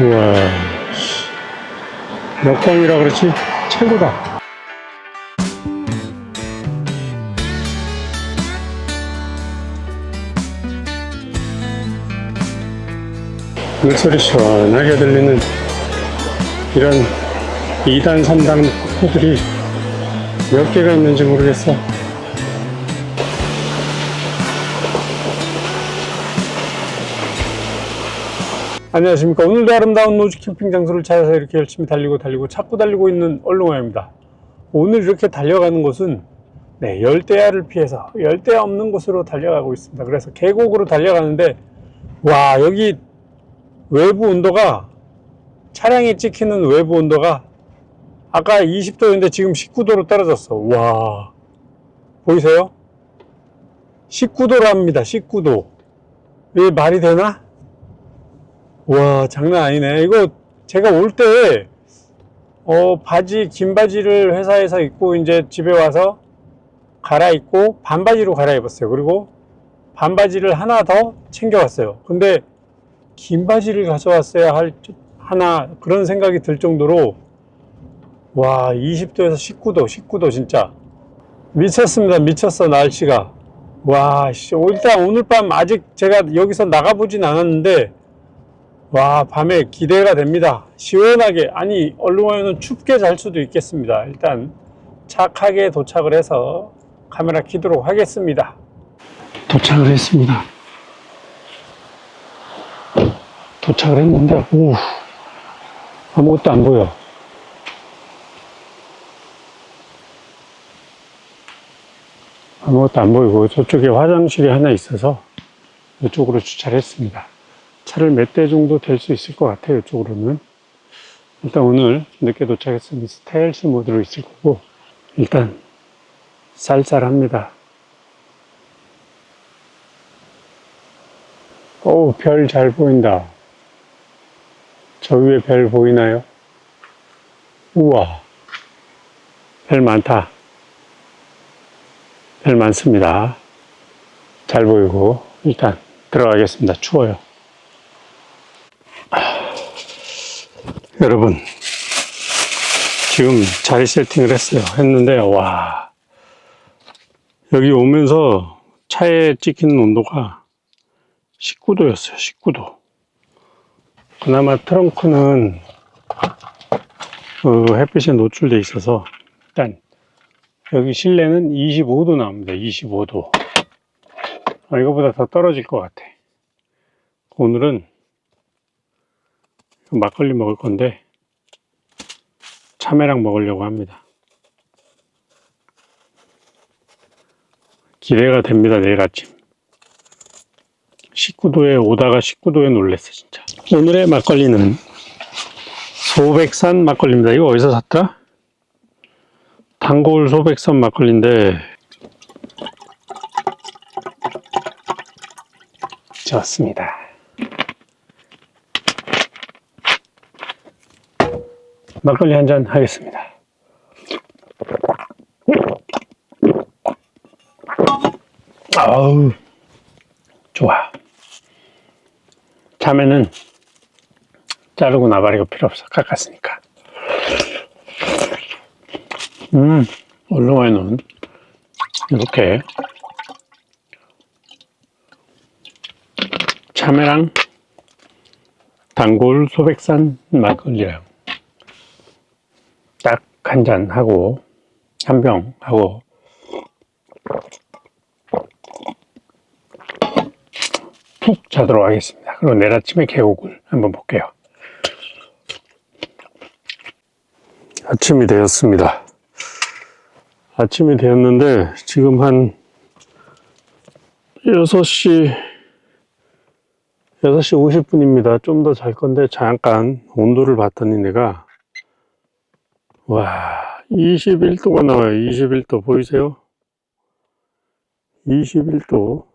우와. 역광이라 그렇지? 최고다. 물소리 시원하게 들리는 이런 2단, 3단 폭포들이 몇 개가 있는지 모르겠어. 안녕하십니까. 오늘도 아름다운 노지 캠핑 장소를 찾아서 이렇게 열심히 달리고 달리고 찾고 달리고 있는 얼롱아입니다. 오늘 이렇게 달려가는 곳은 네, 열대야를 피해서 열대야 없는 곳으로 달려가고 있습니다. 그래서 계곡으로 달려가는데 와 여기 외부 온도가 차량이 찍히는 외부 온도가 아까 20도였는데 지금 19도로 떨어졌어. 와 보이세요? 19도랍니다. 19도. 이게 말이 되나? 와, 장난 아니네. 이거 제가 올 때, 어, 바지, 긴 바지를 회사에서 입고 이제 집에 와서 갈아입고 반바지로 갈아입었어요. 그리고 반바지를 하나 더 챙겨왔어요. 근데 긴 바지를 가져왔어야 할, 하나, 그런 생각이 들 정도로, 와, 20도에서 19도, 19도 진짜. 미쳤습니다. 미쳤어, 날씨가. 와, 씨, 일단 오늘 밤 아직 제가 여기서 나가보진 않았는데, 와, 밤에 기대가 됩니다. 시원하게, 아니, 얼룩말에는 춥게 잘 수도 있겠습니다. 일단, 착하게 도착을 해서 카메라 키도록 하겠습니다. 도착을 했습니다. 도착을 했는데, 오, 아무것도 안 보여. 아무것도 안 보이고, 저쪽에 화장실이 하나 있어서 이쪽으로 주차를 했습니다. 차를 몇 대 정도 될 수 있을 것 같아요, 이쪽으로는. 일단 오늘 늦게 도착했으니 스타일스 모드로 있을 거고, 일단 쌀쌀합니다. 오, 별 잘 보인다. 저 위에 별 보이나요? 우와, 별 많다. 별 많습니다. 잘 보이고, 일단 들어가겠습니다. 추워요. 여러분, 지금 자리 세팅을 했어요. 했는데, 와, 여기 오면서 차에 찍히는 온도가 19도였어요. 19도. 그나마 트렁크는 그 햇빛에 노출돼 있어서 일단 여기 실내는 25도 나옵니다. 25도. 아, 이거보다 더 떨어질 것 같아. 오늘은 막걸리 먹을 건데 참외랑 먹으려고 합니다. 기대가 됩니다. 내일 아침. 19도에 오다가 19도에 놀랬어 진짜. 오늘의 막걸리는 소백산 막걸리입니다. 이거 어디서 샀더라? 단골 소백산 막걸리인데 좋습니다. 막걸리 한 잔 하겠습니다. 아우, 좋아. 참외는 자르고 나발이고 필요 없어. 깎았으니까. 음, 얼룩말는 이렇게 참외랑 단골 소백산 막걸리랑 딱 한 잔 하고 한 병 하고 푹 자도록 하겠습니다. 그리고 내일 아침에 계곡을 한번 볼게요. 아침이 되었습니다. 아침이 되었는데 지금 한 6시 6시 50분입니다. 좀 더 잘 건데 잠깐 온도를 봤더니 내가 와 21도가 나와요. 21도 보이세요? 21도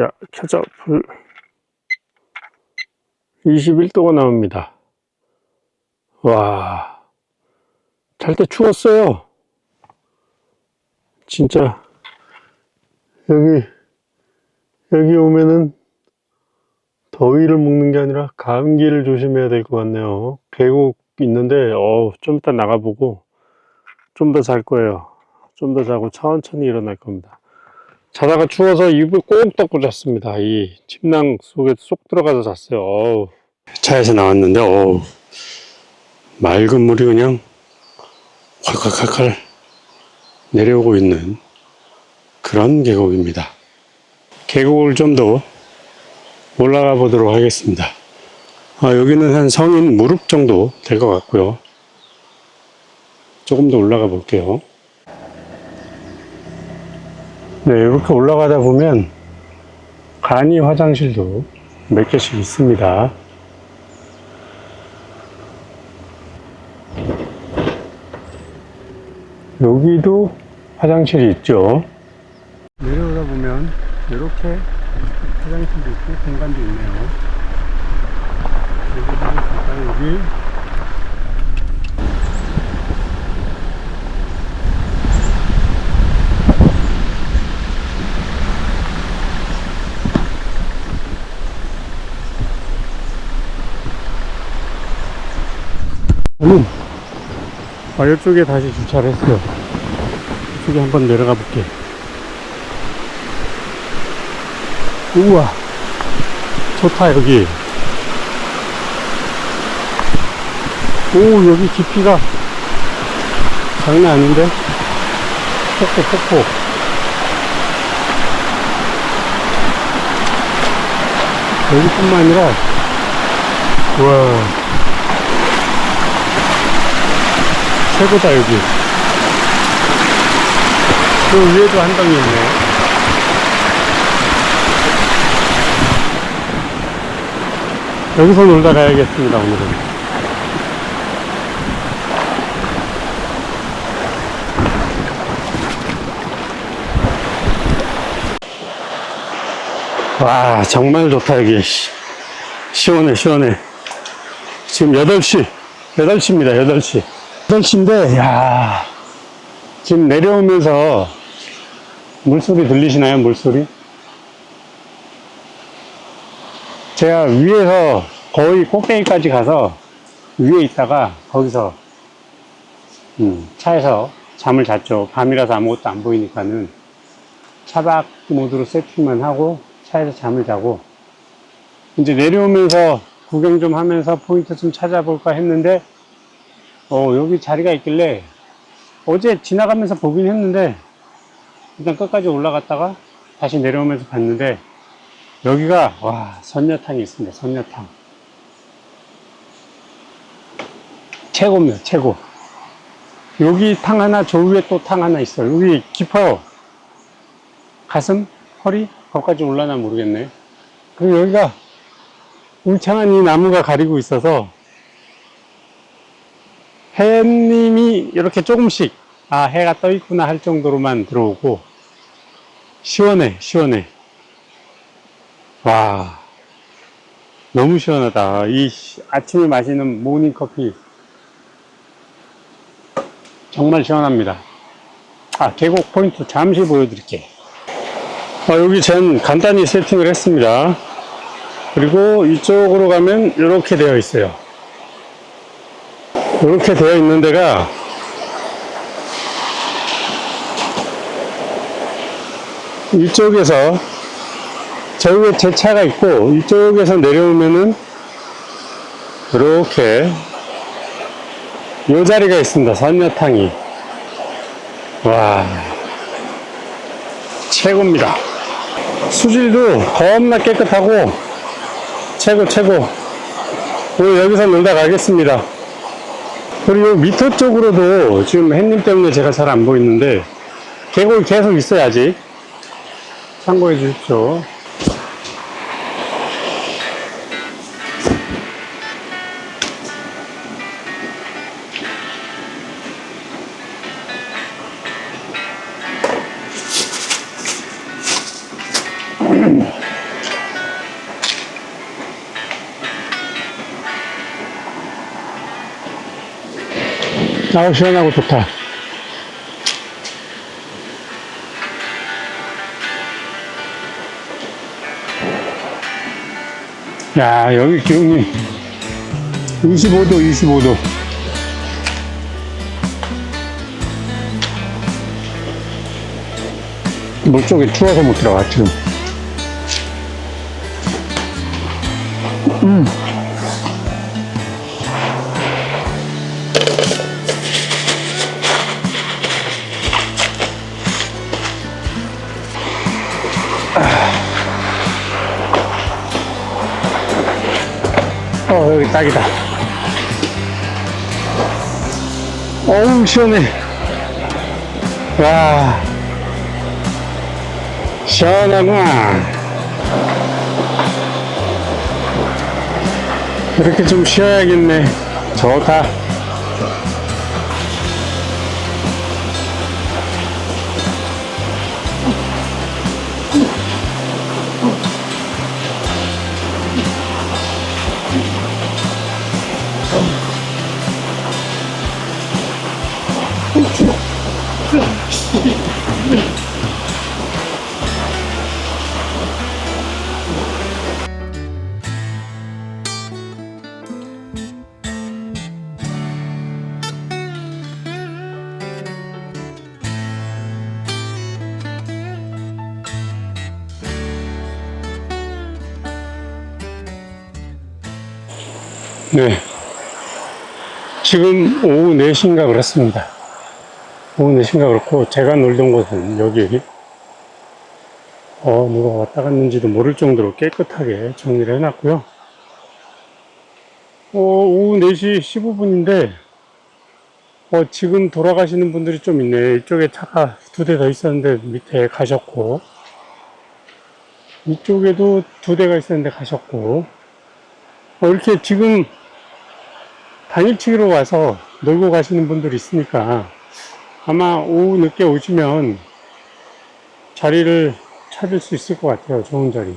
야 켜져 불 21도가 나옵니다. 와 잘 때 추웠어요. 진짜 여기 여기 오면은 더위를 먹는 게 아니라 감기를 조심해야 될 것 같네요. 계곡 있는데, 어, 좀 이따 나가보고 좀 더 잘 거예요. 좀 더 자고 천천히 일어날 겁니다. 자다가 추워서 입을 꼭 덮고 잤습니다. 이 침낭 속에 쏙 들어가서 잤어요. 어우. 차에서 나왔는데, 어우. 맑은 물이 그냥 콸콸콸콸 내려오고 있는 그런 계곡입니다. 계곡을 좀 더 올라가 보도록 하겠습니다. 아, 여기는 한 성인 무릎 정도 될 것 같고요. 조금 더 올라가 볼게요. 네, 이렇게 올라가다 보면 간이 화장실도 몇 개씩 있습니다. 여기도 화장실이 있죠. 내려오다 보면 이렇게 화장실도 있고 공간도 있네요. 여기 음. 아, 이쪽에 다시 주차를 했어요. 이쪽에 한번 내려가 볼게. 우와. 좋다, 여기. 오, 여기 깊이가 장난 아닌데? 폭포, 폭포. 여기뿐만 아니라, 우와. 최고다 여기 그 위에도 한 덩이 있네 여기서 놀다 가야겠습니다 오늘은 와 정말 좋다 여기 시- 시원해 시원해 지금 8시 8시입니다 8시 8시인데, 야 지금 내려오면서 물소리 들리시나요? 물소리? 제가 위에서 거의 꼭대기까지 가서 위에 있다가 거기서 음, 차에서 잠을 잤죠. 밤이라서 아무것도 안 보이니까는 차박 모드로 세팅만 하고 차에서 잠을 자고 이제 내려오면서 구경 좀 하면서 포인트 좀 찾아볼까 했는데 어, 여기 자리가 있길래 어제 지나가면서 보긴 했는데 일단 끝까지 올라갔다가 다시 내려오면서 봤는데 여기가 와 선녀탕이 있습니다. 선녀탕. 최고입니다. 최고. 여기 탕 하나 저 위에 또 탕 하나 있어요. 여기 깊어요. 가슴 허리 거기까지 올라나 모르겠네. 그리고 여기가 울창한 이 나무가 가리고 있어서 해님이 이렇게 조금씩 아 해가 떠 있구나 할 정도로만 들어오고 시원해 시원해. 와 너무 시원하다. 이 시- 아침에 마시는 모닝커피. 정말 시원합니다. 아 계곡 포인트 잠시 보여드릴게요 아, 여기 전 간단히 세팅을 했습니다. 그리고 이쪽으로 가면 이렇게 되어 있어요. 이렇게 되어 있는 데가 이쪽에서 저기에 제 차가 있고 이쪽에서 내려오면은 이렇게 이 자리가 있습니다. 선녀탕이. 와 최고입니다 수질도 겁나 깨끗하고 최고 최고 오늘 여기서 놀다 가겠습니다 그리고 밑에 쪽으로도 지금 햇님 때문에 제가 잘 안 보이는데 계곡이 계속 있어야지 참고해 주십시오. 아우 시원하고 좋다. 야, 여기 기온이 25도, 25도. 물 쪽에 추워서 못 들어가, 지금. 음. 어, 여기 딱이다. 어우, 시원해. 와. 시원하구나. 이렇게 좀 쉬어야겠네. 좋다. 지금 오후 4시인가 그렇습니다. 오후 4시인가 그렇고, 제가 놀던 곳은 여기, 어, 누가 왔다 갔는지도 모를 정도로 깨끗하게 정리를 해놨고요. 어, 오후 4시 15분인데, 어, 지금 돌아가시는 분들이 좀 있네. 이쪽에 차가 두 대 더 있었는데 밑에 가셨고, 이쪽에도 두 대가 있었는데 가셨고, 어, 이렇게 지금 당일치기로 와서 놀고 가시는 분들이 있으니까 아마 오후 늦게 오시면 자리를 찾을 수 있을 것 같아요. 좋은 자리.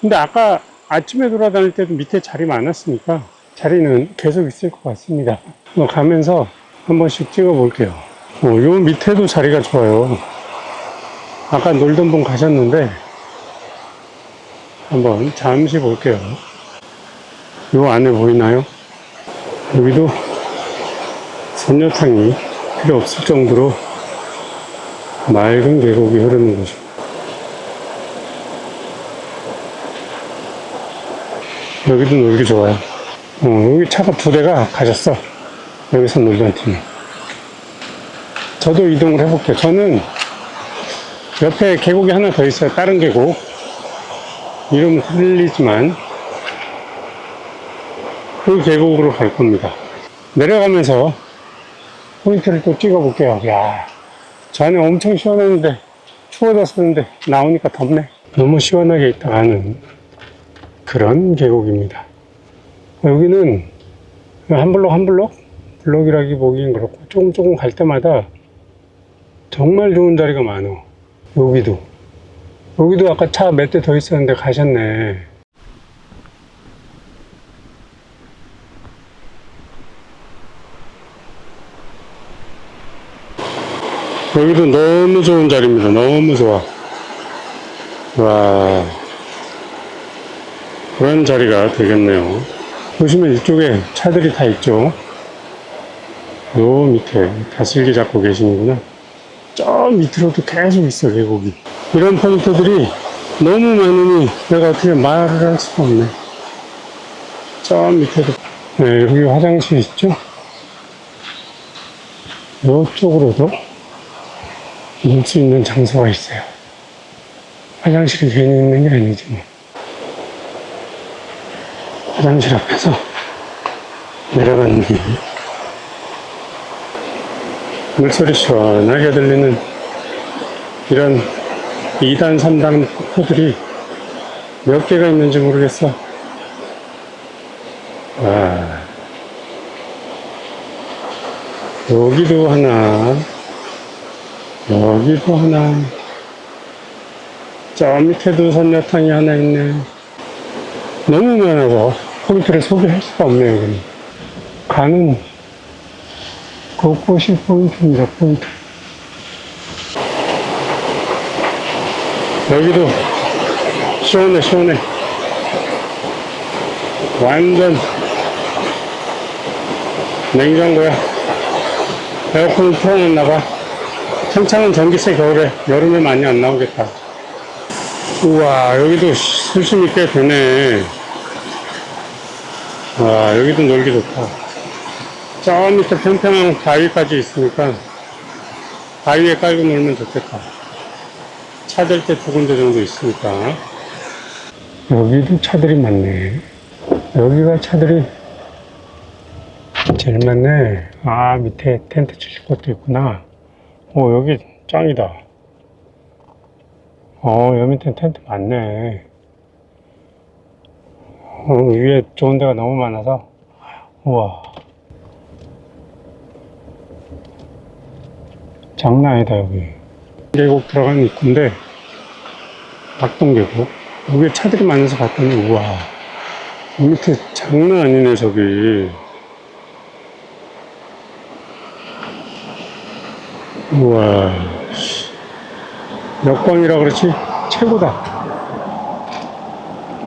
근데 아까 아침에 돌아다닐 때도 밑에 자리 많았으니까 자리는 계속 있을 것 같습니다. 어, 가면서 한 번씩 찍어 볼게요. 어, 요 밑에도 자리가 좋아요. 아까 놀던 분 가셨는데 한번 잠시 볼게요. 요 안에 보이나요? 여기도 선녀탕이 필요 없을 정도로 맑은 계곡이 흐르는 곳입니다. 여기도 놀기 좋아요. 어, 여기 차가 두 대가 가셨어. 여기서 놀던 팀. 저도 이동을 해볼게요. 저는 옆에 계곡이 하나 더 있어요. 다른 계곡. 이름은 틀리지만 그 계곡으로 갈 겁니다. 내려가면서 포인트를 또 찍어 볼게요. 야, 저 안에 엄청 시원했는데 추워졌었는데 나오니까 덥네. 너무 시원하게 있다 가는 그런 계곡입니다. 여기는 한 블록 한 블록 블록이라기 보기엔 그렇고 조금 조금 갈 때마다 정말 좋은 자리가 많어. 여기도 여기도 아까 차 몇 대 더 있었는데 가셨네. 여기도 너무 좋은 자리입니다. 너무 좋아. 와. 그런 자리가 되겠네요. 보시면 이쪽에 차들이 다 있죠. 요 밑에 다슬기 잡고 계시는구나. 저 밑으로도 계속 있어, 계곡이. 이런 포인트들이 너무 많으니 내가 어떻게 말을 할 수가 없네. 저 밑에도. 네, 여기 화장실 있죠? 이쪽으로도 놀수 있는 장소가 있어요. 화장실이 괜히 있는 게 아니지 뭐. 화장실 앞에서 내려가는 길. 물소리 시원하게 들리는 이런 2단, 3단 포들이 몇 개가 있는지 모르겠어. 와. 여기도 하나, 여기도 하나, 저 밑에도 선녀탕이 하나 있네. 너무 많아서 포인트를 소개할 수가 없네요, 여기는. 가는 곳곳이 포인트입니다, 포인트. 여기도 시원해, 시원해. 완전 냉장고야. 에어컨을 틀어놨나봐. 평창은 전기세 겨울에, 여름에 많이 안 나오겠다. 우와, 여기도 수심이 꽤 되네. 와, 여기도 놀기 좋다. 저 밑에 평평한 바위까지 있으니까 바위에 깔고 놀면 좋겠다. 차들 때 두 군데 정도 있으니까. 여기도 차들이 많네. 여기가 차들이 제일 많네. 아, 밑에 텐트 치실 것도 있구나. 어, 여기 짱이다. 어, 여기 밑에 텐트 많네. 어, 위에 좋은 데가 너무 많아서. 우와. 장난 아니다, 여기. 계곡 들어가는 입구인데, 박동계곡. 여기 차들이 많아서 갔더니, 우와. 이 밑에 장난 아니네, 저기. 우와. 씨. 여권이라 그렇지? 최고다.